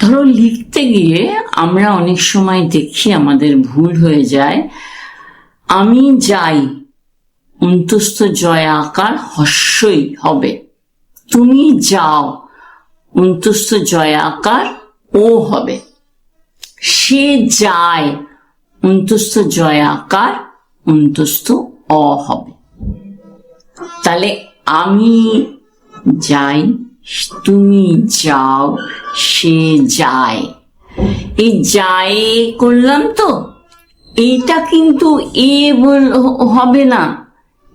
ধরো লিখতে গিয়ে আমরা অনেক সময় দেখি আমাদের ভুল হয়ে যায়। আমি যাই, অন্তস্থ জয় আকার হস্যই হবে। তুমি যাও, অন্তস্থ জয় আকার ও হবে। সে যায়, অন্তস্থ জয় আকার, অন্তস্থ অ হবে। তাহলে আমি যাই তুমি যাও, সে যায়। এই যায় করলাম তো। এইটা কিন্তু এ হবে না।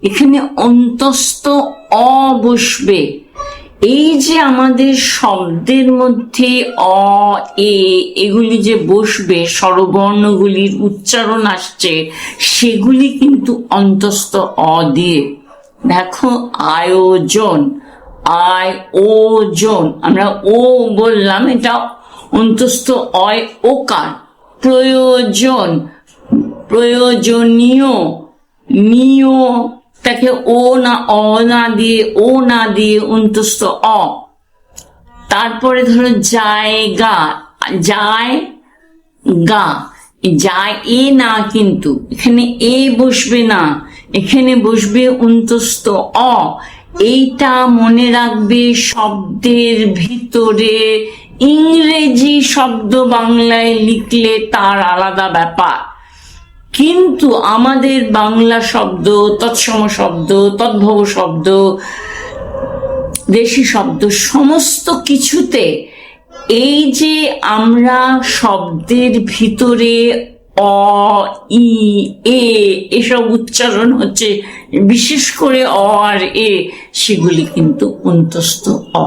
এখানে অন্তস্থ অ বসবে। এই যে আমাদের শব্দের মধ্যে অ, এ, এগুলি যে বসবে, স্বরবর্ণগুলির উচ্চারণ আসছে, সেগুলি কিন্তু অন্তস্থ অ দিয়ে। দেখো আয়োজন। আয় ওজন আমরা ও বললাম, এটা অন্তস্থ অয় ওকার প্রয়োজন, প্রয়োজনীয়, নিয়। তাকে ও না, অ না দিয়ে, ও না দিয়ে অন্তস্থ অ। তারপরে ধরো জায়গা, যায় গা। যায় এ না কিন্তু, এখানে এ বসবে না, এখানে বসবে অন্তস্থ অ। এইটা মনে রাখবে শব্দের ভিতরে ইংরেজি শব্দ বাংলায় লিখলে তার আলাদা ব্যাপার। কিন্তু আমাদের বাংলা শব্দ, তৎসম শব্দ, তদ্ভব শব্দ, দেশি শব্দ সমস্ত কিছুতে এই যে আমরা শব্দের ভিতরে অ, ই, এ, এসব উচ্চারণ হচ্ছে বিশেষ করে অ আর এ, সেগুলি কিন্তু অন্তস্থ অ।